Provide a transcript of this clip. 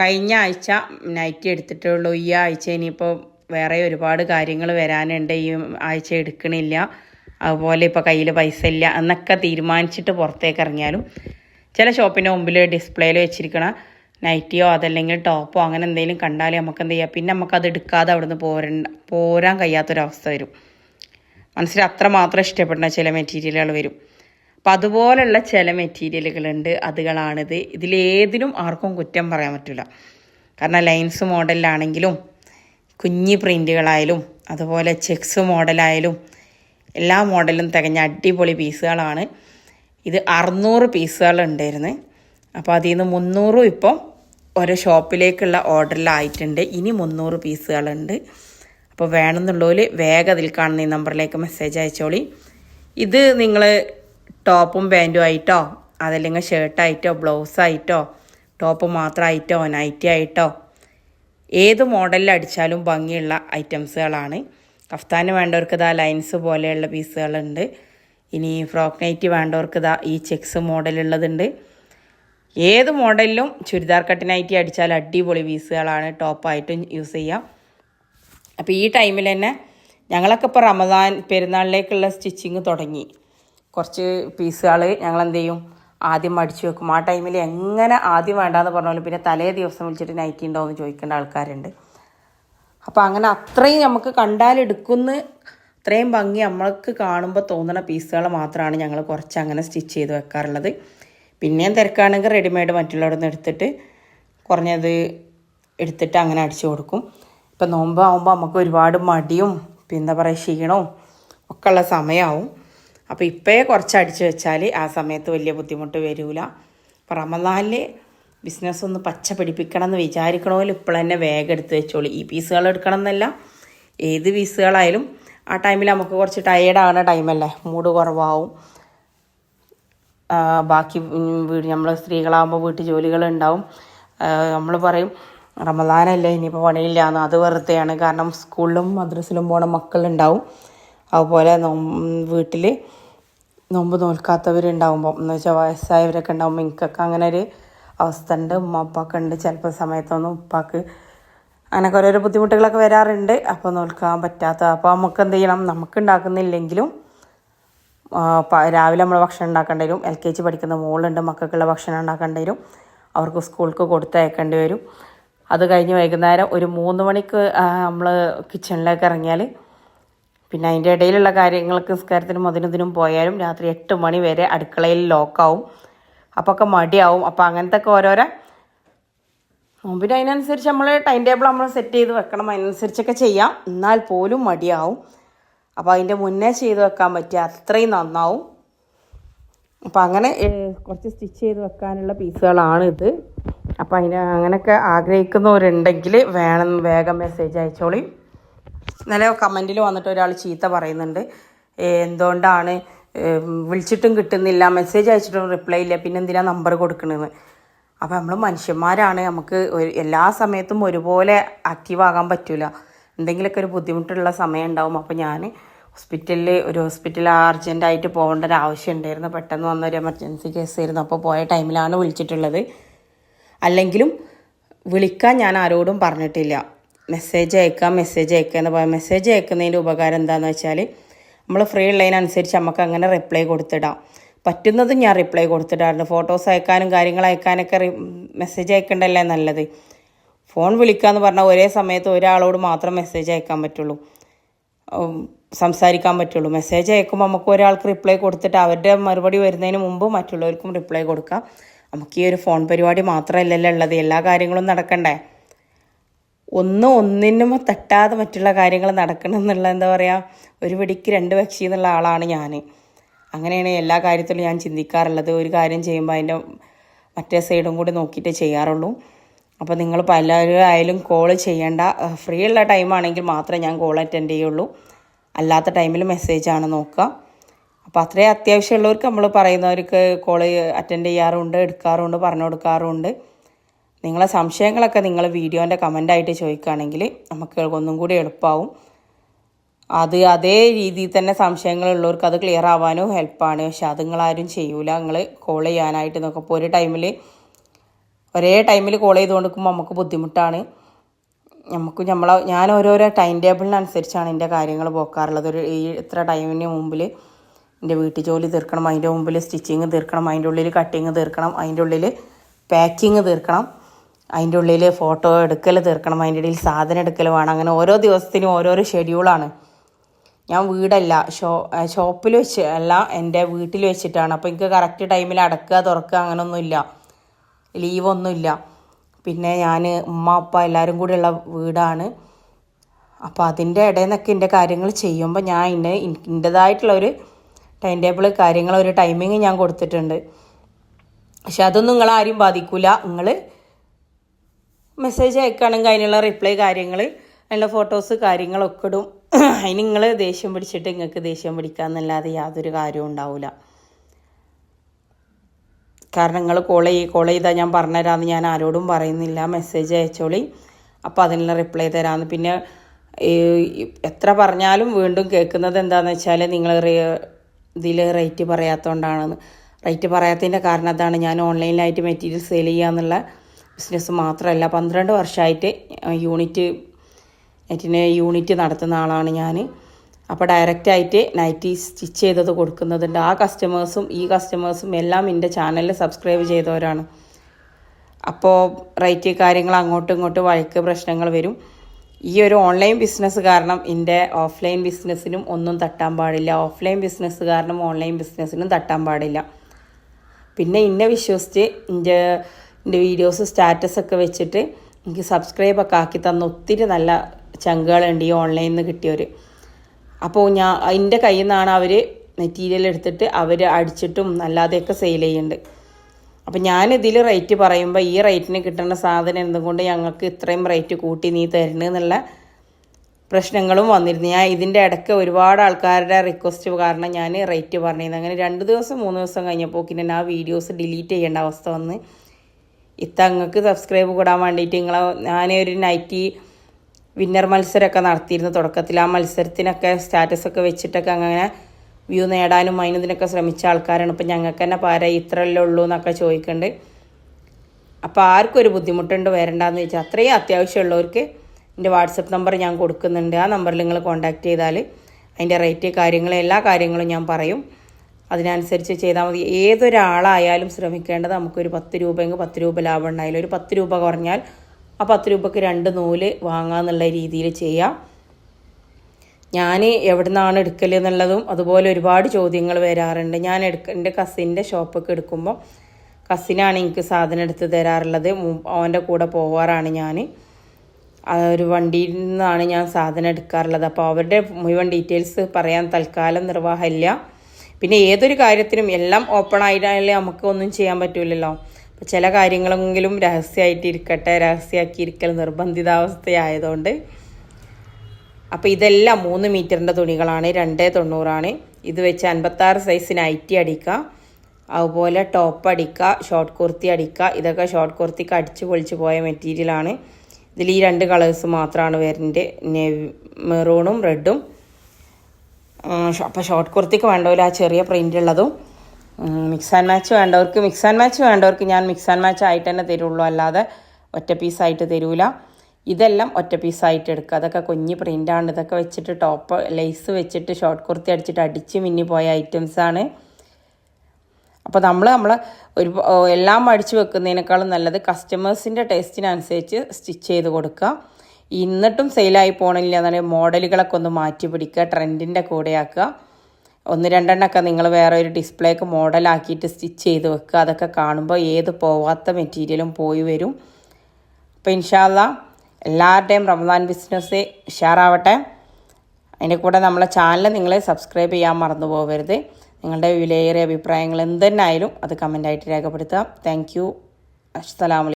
കഴിഞ്ഞ ആഴ്ച നൈറ്റി എടുത്തിട്ടേ ഉള്ളൂ ഈ ആഴ്ച ഇനിയിപ്പോൾ വേറെ ഒരുപാട് കാര്യങ്ങൾ വരാനുണ്ട്. ഈ ആഴ്ച എടുക്കണില്ല. അതുപോലെ ഇപ്പോൾ കയ്യിൽ പൈസ ഇല്ല എന്നൊക്കെ തീരുമാനിച്ചിട്ട് പുറത്തേക്ക് ഇറങ്ങിയാലും ചില ഷോപ്പിന്റെ മുമ്പിൽ ഡിസ്പ്ലേയിൽ വെച്ചിരിക്കണ നൈറ്റിയോ അതല്ലെങ്കിൽ ടോപ്പോ അങ്ങനെ എന്തെങ്കിലും കണ്ടാൽ നമുക്ക് എന്ത് ചെയ്യാം? പിന്നെ നമുക്കത് എടുക്കാതെ അവിടുന്ന് പോരണ്ട പോരാൻ കഴിയാത്തൊരവസ്ഥ വരും. മനസ്സിൽ അത്രമാത്രം ഇഷ്ടപ്പെടുന്ന ചില മെറ്റീരിയലുകൾ വരും. അപ്പം അതുപോലുള്ള ചില മെറ്റീരിയലുകളുണ്ട് അതുകളാണിത്. ഇതിലേതിനും ആർക്കും കുറ്റം പറയാൻ പറ്റില്ല കാരണം ലൈൻസ് മോഡലിലാണെങ്കിലും കുഞ്ഞി പ്രിന്റുകളായാലും അതുപോലെ ചെക്സ് മോഡലായാലും എല്ലാ മോഡലും തികഞ്ഞ അടിപൊളി പീസുകളാണ്. ഇത് അറുന്നൂറ് പീസുകൾ ഉണ്ടായിരുന്നു അപ്പോൾ അതിൽ നിന്ന് മുന്നൂറും ഇപ്പം ഓരോ ഷോപ്പിലേക്കുള്ള ഓർഡറിലായിട്ടുണ്ട്. ഇനി മുന്നൂറ് പീസുകളുണ്ട്. അപ്പോൾ വേണമെന്നുള്ളവർ വേഗം അതിൽ കാണുന്ന ഈ നമ്പറിലേക്ക് മെസ്സേജ് അയച്ചോളി. ഇത് നിങ്ങൾ ടോപ്പും പാന്റും ആയിട്ടോ അതല്ലെങ്കിൽ ഷർട്ടായിട്ടോ ബ്ലൗസായിട്ടോ ടോപ്പ് മാത്രമായിട്ടോ നൈറ്റി ആയിട്ടോ ഏത് മോഡലിൽ അടിച്ചാലും ഭംഗിയുള്ള ഐറ്റംസുകളാണ്. കഫ്താന് വേണ്ടവർക്ക് ഇതാ ലൈൻസ് പോലെയുള്ള പീസുകളുണ്ട്. ഇനി ഫ്രോക്ക് നൈറ്റ് വേണ്ടവർക്ക് ഇതാ ഈ ചെക്സ് മോഡലുള്ളതുണ്ട്. ഏത് മോഡലിലും ചുരിദാർ കട്ട് നൈറ്റി അടിച്ചാൽ അടിപൊളി പീസുകളാണ് ടോപ്പായിട്ടും യൂസ് ചെയ്യാം. അപ്പോൾ ഈ ടൈമിൽ തന്നെ ഞങ്ങളൊക്കെ ഇപ്പോൾ റമദാൻ പെരുന്നാളിലേക്കുള്ള സ്റ്റിച്ചിങ് തുടങ്ങി. കുറച്ച് പീസുകൾ ഞങ്ങൾ എന്ത് ചെയ്യും ആദ്യം മടിച്ചു വെക്കും. ആ ടൈമിൽ എങ്ങനെ ആദ്യം വേണ്ടാന്ന് പറഞ്ഞാലും പിന്നെ തലേ ദിവസം വിളിച്ചിട്ട് നൈറ്റി ഉണ്ടോ എന്ന് ചോദിക്കേണ്ട ആൾക്കാരുണ്ട്. അപ്പോൾ അങ്ങനെ അത്രയും നമുക്ക് കണ്ടാലെടുക്കുന്ന അത്രയും ഭംഗി നമ്മൾക്ക് കാണുമ്പോൾ തോന്നുന്ന പീസുകൾ മാത്രമാണ് ഞങ്ങൾ കുറച്ച് അങ്ങനെ സ്റ്റിച്ച് ചെയ്ത് വെക്കാറുള്ളത്. പിന്നെയും തിരക്കാണെങ്കിൽ റെഡിമെയ്ഡ് മറ്റുള്ളവിടെ നിന്ന് എടുത്തിട്ട് കുറഞ്ഞത് എടുത്തിട്ട് അങ്ങനെ അടിച്ചു കൊടുക്കും. ഇപ്പം നോമ്പാകുമ്പോൾ നമുക്ക് ഒരുപാട് മടിയും പിന്നെ എന്താ പറയുക ക്ഷീണവും ഒക്കെ ഉള്ള സമയമാവും അപ്പോൾ ഇപ്പോഴേ കുറച്ച് അടിച്ചു വെച്ചാൽ ആ സമയത്ത് വലിയ ബുദ്ധിമുട്ട് വരില്ല അപ്പോൾ റമദാനിൽ ബിസിനസ് ഒന്ന് പച്ച പിടിപ്പിക്കണം എന്ന് വിചാരിക്കണമെങ്കിൽ ഇപ്പോൾ തന്നെ വേഗം എടുത്ത് വെച്ചോളൂ. ഈ പീസുകൾ എടുക്കണം എന്നല്ല ഏത് പീസുകളായാലും ആ ടൈമിൽ നമുക്ക് കുറച്ച് ടയേർഡാകുന്ന ടൈമല്ലേ മൂഡ് കുറവാകും ബാക്കി വീട് നമ്മൾ സ്ത്രീകളാകുമ്പോൾ വീട്ടു ജോലികളുണ്ടാവും നമ്മൾ പറയും റമദാനല്ലേ ഇനിയിപ്പോൾ പണിയില്ല എന്ന് അത് വെറുതെയാണ്. കാരണം സ്കൂളിലും മദ്രസിലും പോണ മക്കളുണ്ടാവും. അതുപോലെ വീട്ടിൽ നോമ്പ് നോൽക്കാത്തവരുണ്ടാകുമ്പോൾ എന്ന് വെച്ചാൽ വയസ്സായവരൊക്കെ ഉണ്ടാകുമ്പോൾ എനിക്കൊക്കെ അങ്ങനെ ഒരു അവസ്ഥ ഉണ്ട് ഉമ്മ ഉപ്പാക്ക് ഉണ്ട്. ചിലപ്പോൾ സമയത്തൊന്നും ഉപ്പാക്ക് അങ്ങനെയൊക്കെ ഓരോരോ ബുദ്ധിമുട്ടുകളൊക്കെ വരാറുണ്ട്. അപ്പോൾ നോൽക്കാൻ പറ്റാത്ത അപ്പോൾ നമുക്ക് എന്ത് ചെയ്യണം? നമുക്ക് ഉണ്ടാക്കുന്നില്ലെങ്കിലും രാവിലെ നമ്മൾ ഭക്ഷണം ഉണ്ടാക്കേണ്ടി വരും. എൽ കെ ജി പഠിക്കുന്ന മോളുണ്ട്. മക്കൾക്കുള്ള ഭക്ഷണം ഉണ്ടാക്കേണ്ടി വരും. അവർക്ക് സ്കൂൾക്ക് കൊടുത്തയക്കേണ്ടി വരും. അത് കഴിഞ്ഞ് വൈകുന്നേരം ഒരു മൂന്ന് മണിക്ക് നമ്മൾ കിച്ചണിലേക്ക് ഇറങ്ങിയാൽ പിന്നെ അതിന്റെ ഇടയിലുള്ള കാര്യങ്ങൾക്ക് നിസ്കാരത്തിനും അതിനും പോയാലും രാത്രി എട്ട് മണി വരെ അടുക്കളയിൽ ലോക്കാവും. അപ്പോൾ ഒക്കെ മടിയാവും. അപ്പോൾ അങ്ങനത്തെ ഒക്കെ ഓരോരോ നോമ്പിന് അതിനനുസരിച്ച് നമ്മൾ ടൈം ടേബിൾ നമ്മൾ സെറ്റ് ചെയ്ത് വെക്കണം. അതിനനുസരിച്ചൊക്കെ ചെയ്യാം. എന്നാൽ പോലും മടിയാവും. അപ്പോൾ അതിന്റെ മുന്നേ ചെയ്ത് വെക്കാൻ പറ്റിയ അത്രയും നന്നാവും. അപ്പോൾ അങ്ങനെ കുറച്ച് സ്റ്റിച്ച് ചെയ്ത് വെക്കാനുള്ള പീസുകളാണ് ഇത്. അപ്പോൾ അതിന് അങ്ങനെയൊക്കെ ആഗ്രഹിക്കുന്നവരുണ്ടെങ്കിൽ വേണം വേഗം മെസ്സേജ് അയച്ചോളി. ഇന്നലെ കമന്റിൽ വന്നിട്ട് ഒരാൾ ചീത്ത പറയുന്നുണ്ട്. എന്തുകൊണ്ടാണ്? വിളിച്ചിട്ടും കിട്ടുന്നില്ല. മെസ്സേജ് അയച്ചിട്ടും റിപ്ലൈ ഇല്ല. പിന്നെ എന്തിനാ നമ്പർ കൊടുക്കണമെന്ന് അപ്പോൾ നമ്മൾ മനുഷ്യന്മാരാണ്. നമുക്ക് ഒരു എല്ലാ സമയത്തും ഒരുപോലെ ആക്റ്റീവ് ആകാൻ പറ്റില്ല എന്തെങ്കിലുമൊക്കെ ഒരു ബുദ്ധിമുട്ടുള്ള സമയം ഉണ്ടാവും. അപ്പോൾ ഞാൻ ഹോസ്പിറ്റലിൽ ഒരു ഹോസ്പിറ്റലിൽ അർജന്റായിട്ട് പോകേണ്ട ഒരു ആവശ്യം ഉണ്ടായിരുന്നു. പെട്ടെന്ന് വന്ന ഒരു എമർജൻസി കേസ് ആയിരുന്നു. അപ്പോൾ പോയ ടൈമിലാണ് വിളിച്ചിട്ടുള്ളത്. അല്ലെങ്കിലും വിളിക്കാൻ ഞാൻ ആരോടും പറഞ്ഞിട്ടില്ല. മെസ്സേജ് അയക്കാം മെസ്സേജ് അയക്കുക എന്ന് പറയാം. മെസ്സേജ് അയക്കുന്നതിന്റെ ഉപകാരം എന്താണെന്ന് വെച്ചാൽ നമ്മൾ ഫ്രീ ഉള്ളതിനനുസരിച്ച് നമുക്ക് അങ്ങനെ റിപ്ലൈ കൊടുത്തിടാം. പറ്റുന്നതും ഞാൻ റിപ്ലൈ കൊടുത്തിടാറുണ്ട്. ഫോട്ടോസ് അയക്കാനും കാര്യങ്ങൾ അയക്കാനൊക്കെ മെസ്സേജ് അയക്കേണ്ടല്ലേ നല്ലത്? ഫോൺ വിളിക്കുക എന്ന് പറഞ്ഞാൽ ഒരേ സമയത്ത് ഒരാളോട് മാത്രം മെസ്സേജ് അയക്കാൻ പറ്റുള്ളൂ. സംസാരിക്കാൻ പറ്റുള്ളൂ. മെസ്സേജ് അയക്കുമ്പോൾ നമുക്ക് ഒരാൾക്ക് റിപ്ലൈ കൊടുത്തിട്ട് അവരുടെ മറുപടി വരുന്നതിന് മുമ്പ് മറ്റുള്ളവർക്കും റിപ്ലൈ കൊടുക്കാം. നമുക്ക് ഈ ഒരു ഫോൺ പരിപാടി മാത്രമല്ലല്ലോ ഉള്ളത്. എല്ലാ കാര്യങ്ങളും നടക്കണ്ടേ? ഒന്നും ഒന്നിനും തട്ടാതെ മറ്റുള്ള കാര്യങ്ങൾ നടക്കണം എന്നുള്ള എന്താ പറയുക ഒരു വെടിക്ക് രണ്ട് പക്ഷി എന്നുള്ള ആളാണ് ഞാൻ അങ്ങനെയാണ് എല്ലാ കാര്യത്തിലും ഞാൻ ചിന്തിക്കാറുള്ളത്. ഒരു കാര്യം ചെയ്യുമ്പോൾ അതിന്റെ മറ്റേ സൈഡും കൂടി നോക്കിയിട്ട് ചെയ്യാറുള്ളൂ. അപ്പോൾ നിങ്ങൾ പലരും ആയാലും കോൾ ചെയ്യേണ്ട ഫ്രീ ഉള്ള ടൈമാണെങ്കിൽ മാത്രമേ ഞാൻ കോൾ അറ്റൻഡ് ചെയ്യുള്ളൂ. അല്ലാത്ത ടൈമിൽ മെസ്സേജാണ് നോക്കുക. അപ്പോൾ അത്രയും അത്യാവശ്യമുള്ളവർക്ക് നമ്മൾ പറയുന്നവർക്ക് കോൾ അറ്റൻഡ് ചെയ്യാറുണ്ട് എടുക്കാറുണ്ട് പറഞ്ഞു കൊടുക്കാറുണ്ട്. നിങ്ങളെ സംശയങ്ങളൊക്കെ നിങ്ങൾ വീഡിയോന്റെ കമന്റായിട്ട് ചോദിക്കുകയാണെങ്കിൽ നമുക്ക് ഒന്നും കൂടി എളുപ്പമാവും. അത് അതേ രീതിയിൽ തന്നെ സംശയങ്ങളുള്ളവർക്ക് അത് ക്ലിയർ ആവാനും ഹെൽപ്പാണ് പക്ഷെ അത് നിങ്ങളാരും ചെയ്യൂല. നിങ്ങൾ കോൾ ചെയ്യാനായിട്ട് നോക്കും. ഇപ്പോൾ ഒരു ടൈമിൽ ഒരേ ടൈമിൽ കോൾ ചെയ്ത് കൊടുക്കുമ്പോൾ നമുക്ക് ബുദ്ധിമുട്ടാണ്. നമുക്ക് നമ്മളെ ഞാൻ ഓരോരോ ടൈം ടേബിളിനനുസരിച്ചാണ് എന്റെ കാര്യങ്ങൾ പോക്കാറുള്ളത്. ഒരു ഈ ഇത്ര ടൈമിന് മുമ്പിൽ എന്റെ വീട്ടു ജോലി തീർക്കണം. അതിന്റെ മുമ്പിൽ സ്റ്റിച്ചിങ് തീർക്കണം. അതിന്റെ ഉള്ളിൽ കട്ടിങ് തീർക്കണം. അതിന്റെ ഉള്ളിൽ പാക്കിങ് തീർക്കണം. അതിന്റെ ഉള്ളിൽ ഫോട്ടോ എടുക്കൽ തീർക്കണം അതിന്റെ ഇടയിൽ സാധനം എടുക്കൽ വേണം. അങ്ങനെ ഓരോ ദിവസത്തിനും ഓരോരോ ഷെഡ്യൂളാണ് ഞാൻ വീടല്ല ഷോ ഷോപ്പിൽ വെച്ച് അല്ല എന്റെ വീട്ടിൽ വെച്ചിട്ടാണ്. അപ്പോൾ എനിക്ക് കറക്റ്റ് ടൈമിൽ അടക്കുക തുറക്കുക അങ്ങനെയൊന്നുമില്ല ലീവൊന്നുമില്ല പിന്നെ ഞാൻ ഉമ്മ അപ്പ എല്ലാവരും കൂടെ ഉള്ള വീടാണ്. അപ്പോൾ അതിന്റെ ഇടയിൽ നിന്നൊക്കെ എന്റെ കാര്യങ്ങൾ ചെയ്യുമ്പോൾ ഞാൻ ഇന്ന് എന്റെതായിട്ടുള്ള ഒരു ടൈം ടേബിൾ കാര്യങ്ങൾ ഒരു ടൈമിങ് ഞാൻ കൊടുത്തിട്ടുണ്ട്. പക്ഷെ അതൊന്നും നിങ്ങളാരും ബാധിക്കില്ല നിങ്ങൾ മെസ്സേജ് അയക്കുകയാണെങ്കിൽ അതിനുള്ള റിപ്ലൈ കാര്യങ്ങൾ അതിനുള്ള ഫോട്ടോസ് കാര്യങ്ങളൊക്കെ ഇടും. അതിന് നിങ്ങൾ ദേഷ്യം പിടിച്ചിട്ട് നിങ്ങൾക്ക് ദേഷ്യം പിടിക്കാമെന്നല്ലാതെ യാതൊരു കാര്യവും ഉണ്ടാവില്ല കാരണം നിങ്ങൾ കോൾ ചെയ്യ് കോൾ ചെയ്താൽ ഞാൻ പറഞ്ഞുതരാമെന്ന് ഞാൻ ആരോടും പറയുന്നില്ല. മെസ്സേജ് അയച്ചോളി. അപ്പോൾ അതിനുള്ള റിപ്ലൈ തരാമെന്ന് പിന്നെ എത്ര പറഞ്ഞാലും വീണ്ടും കേൾക്കുന്നത് എന്താണെന്ന് വെച്ചാൽ നിങ്ങൾ ഇതിൽ റേറ്റ് പറയാത്തതുകൊണ്ടാണെന്ന് റേറ്റ് പറയാത്തതിന്റെ കാരണം അതാണ് ഞാൻ ഓൺലൈനിലായിട്ട് മെറ്റീരിയൽ സെയിൽ ചെയ്യാന്നുള്ള ബിസിനസ് മാത്രമല്ല പന്ത്രണ്ട് വർഷമായിട്ട് യൂണിറ്റ് നെറ്റിന് യൂണിറ്റ് നടത്തുന്ന ആളാണ് ഞാൻ അപ്പോൾ ഡയറക്റ്റായിട്ട് നൈറ്റി സ്റ്റിച്ച് ചെയ്തത് കൊടുക്കുന്നതുണ്ട് ആ കസ്റ്റമേഴ്സും ഈ കസ്റ്റമേഴ്സും എല്ലാം എന്റെ ചാനലിൽ സബ്സ്ക്രൈബ് ചെയ്തവരാണ്. അപ്പോൾ റേറ്റ് കാര്യങ്ങൾ അങ്ങോട്ടും ഇങ്ങോട്ടും വഴക്ക് പ്രശ്നങ്ങൾ വരും. ഈ ഒരു ഓൺലൈൻ ബിസിനസ് കാരണം എന്റെ ഓഫ്ലൈൻ ബിസിനസ്സിനും ഒന്നും തട്ടാൻ പാടില്ല. ഓഫ്ലൈൻ ബിസിനസ് കാരണം ഓൺലൈൻ ബിസിനസ്സിനും തട്ടാൻ പാടില്ല. പിന്നെ ഇന്നെ വിശ്വസിച്ച് എന്റെ എന്റെ വീഡിയോസ് സ്റ്റാറ്റസ് ഒക്കെ വെച്ചിട്ട് എനിക്ക് സബ്സ്ക്രൈബ് ഒക്കെ ആക്കി തന്ന ഒത്തിരി നല്ല ചങ്കുകളുണ്ട് ഈ ഓൺലൈനിൽ നിന്ന് കിട്ടിയവർ അപ്പോൾ ഞാൻ എന്റെ കയ്യിൽ നിന്നാണ് അവർ മെറ്റീരിയൽ എടുത്തിട്ട് അവർ അടിച്ചിട്ടും അല്ലാതെയൊക്കെ സെയിൽ ചെയ്യുന്നുണ്ട്. അപ്പം ഞാൻ ഇതിൽ റേറ്റ് പറയുമ്പോൾ ഈ റേറ്റിന് കിട്ടുന്ന സാധനം എന്തുകൊണ്ട് ഞങ്ങൾക്ക് ഇത്രയും റേറ്റ് കൂട്ടി നീ തരുന്നെന്നുള്ള പ്രശ്നങ്ങളും വന്നിരുന്നു. ഞാൻ ഇതിന്റെ ഇടയ്ക്ക് ഒരുപാട് ആൾക്കാരുടെ റിക്വസ്റ്റ് കാരണം ഞാൻ റേറ്റ് പറഞ്ഞിരുന്നു. അങ്ങനെ രണ്ട് ദിവസം മൂന്ന് ദിവസം കഴിഞ്ഞപ്പോൾ പിന്നെ ആ വീഡിയോസ് ഡിലീറ്റ് ചെയ്യേണ്ട അവസ്ഥ വന്ന് ഇത്തങ്ങൾക്ക് സബ്സ്ക്രൈബ് കൂടാൻ വേണ്ടിയിട്ട് നിങ്ങളെ ഞാനൊരു നൈറ്റി വിന്നർ മത്സരമൊക്കെ നടത്തിയിരുന്നു. തുടക്കത്തിൽ ആ മത്സരത്തിനൊക്കെ സ്റ്റാറ്റസൊക്കെ വെച്ചിട്ടൊക്കെ അങ്ങനെ വ്യൂ നേടാനും അതിനതിനൊക്കെ ശ്രമിച്ച ആൾക്കാരാണ്. ഇപ്പം ഞങ്ങൾക്ക് തന്നെ പാര ഇത്രയല്ലേ ഉള്ളൂ എന്നൊക്കെ ചോദിക്കുന്നുണ്ട് അപ്പോൾ ആർക്കും ഒരു ബുദ്ധിമുട്ടുണ്ട് വരണ്ടെന്ന് ചോദിച്ചാൽ അത്രയും അത്യാവശ്യമുള്ളവർക്ക് എന്റെ വാട്സപ്പ് നമ്പർ ഞാൻ കൊടുക്കുന്നുണ്ട്. ആ നമ്പറിൽ നിങ്ങൾ കോൺടാക്ട് ചെയ്താൽ അതിന്റെ റേറ്റ് കാര്യങ്ങൾ എല്ലാ കാര്യങ്ങളും ഞാൻ പറയും. അതിനനുസരിച്ച് ചെയ്താൽ മതി. ഏതൊരാളായാലും ശ്രമിക്കേണ്ടത് നമുക്കൊരു പത്ത് രൂപയെങ്കിൽ പത്ത് രൂപ ലാഭം ഉണ്ടായാലും ഒരു പത്ത് രൂപ കുറഞ്ഞാൽ ആ പത്ത് രൂപയ്ക്ക് രണ്ട് നൂൽ വാങ്ങാമെന്നുള്ള രീതിയിൽ ചെയ്യാം. ഞാൻ എവിടെ നിന്നാണ് എടുക്കൽ എന്നുള്ളതും അതുപോലെ ഒരുപാട് ചോദ്യങ്ങൾ വരാറുണ്ട്. ഞാൻ എടുക്ക എന്റെ കസിന്റെ ഷോപ്പൊക്കെ എടുക്കുമ്പോൾ കസിനാണ് എനിക്ക് സാധനം എടുത്ത് തരാറുള്ളത്. അവന്റെ കൂടെ പോവാറാണ് ഞാൻ. ഒരു വണ്ടിയിൽ നിന്നാണ് ഞാൻ സാധനം എടുക്കാറുള്ളത്. അപ്പോൾ അവരുടെ മുഴുവൻ ഡീറ്റെയിൽസ് പറയാൻ തൽക്കാലം നിർവാഹമില്ല. പിന്നെ ഏതൊരു കാര്യത്തിനും എല്ലാം ഓപ്പൺ ആയിട്ടായാലേ നമുക്ക് ഒന്നും ചെയ്യാൻ പറ്റൂലല്ലോ. അപ്പോൾ ചില കാര്യങ്ങളെങ്കിലും രഹസ്യമായിട്ട് ഇരിക്കട്ടെ രഹസ്യമാക്കി ഇരിക്കൽ നിർബന്ധിതാവസ്ഥയായതുകൊണ്ട്. അപ്പോൾ ഇതെല്ലാം മൂന്ന് മീറ്ററിന്റെ തുണികളാണ് രണ്ട് തൊണ്ണൂറാണ്. ഇത് വെച്ച് അൻപത്താറ് സൈസ് നൈറ്റി അടിക്കുക. അതുപോലെ ടോപ്പ് അടിക്കുക ഷോർട്ട് കുർത്തി അടിക്കുക. ഇതൊക്കെ ഷോർട്ട് കുർത്തിക്ക് അടിച്ച് പൊളിച്ച് പോയ മെറ്റീരിയലാണ് ഇതിൽ ഈ രണ്ട് കളേഴ്സ് മാത്രമാണ് വരുന്നത് മെറൂണും റെഡും അപ്പോൾ ഷോർട്ട് കുർത്തിക്ക് വേണ്ടവരും ആ ചെറിയ പ്രിന്റ് ഉള്ളതും മിക്സ് ആൻഡ് മാച്ച് വേണ്ടവർക്ക് മിക്സ് ആൻഡ് മാച്ച് വേണ്ടവർക്ക് ഞാൻ മിക്സ് ആൻഡ് മാച്ച് ആയിട്ട് തന്നെ തരുള്ളൂ. അല്ലാതെ ഒറ്റ പീസായിട്ട് തരൂല. ഇതെല്ലാം ഒറ്റ പീസായിട്ട് എടുക്കുക. അതൊക്കെ കുഞ്ഞ് പ്രിന്റാണ് ഇതൊക്കെ വെച്ചിട്ട് ടോപ്പ് ലേസ് വെച്ചിട്ട് ഷോർട്ട് കുർത്തി അടിച്ചിട്ട് അടിച്ച് മിന്നി പോയ ഐറ്റംസാണ് അപ്പോൾ നമ്മൾ നമ്മൾ ഒരു എല്ലാം അടിച്ച് വെക്കുന്നതിനേക്കാളും നല്ലത് കസ്റ്റമേഴ്സിന്റെ ടേസ്റ്റിനനുസരിച്ച് സ്റ്റിച്ച് ചെയ്ത് കൊടുക്കുക. എന്നിട്ടും സെയിലായി പോകണില്ല എന്നാണ് മോഡലുകളൊക്കെ ഒന്ന് മാറ്റി പിടിക്കുക ട്രെൻഡിന്റെ കൂടെ ആക്കുക. ഒന്ന് രണ്ടെണ്ണമൊക്കെ നിങ്ങൾ വേറെ ഒരു ഡിസ്പ്ലേക്ക് മോഡലാക്കിയിട്ട് സ്റ്റിച്ച് ചെയ്ത് വെക്കുക. അതൊക്കെ കാണുമ്പോൾ ഏത് പോവാത്ത മെറ്റീരിയലും പോയി വരും. അപ്പോൾ ഇൻഷാല്ല എല്ലാവരുടെയും റമദാൻ ബിസിനസ് ഉഷാറാവട്ടെ. അതിന്റെ കൂടെ നമ്മളെ ചാനൽ നിങ്ങൾ സബ്സ്ക്രൈബ് ചെയ്യാൻ മറന്നു പോകരുത്. നിങ്ങളുടെ വിലയേറിയ അഭിപ്രായങ്ങൾ എന്തെന്നായാലും അത് കമന്റായിട്ട് രേഖപ്പെടുത്തുക. താങ്ക് യു അസ്സലാമലൈക്കും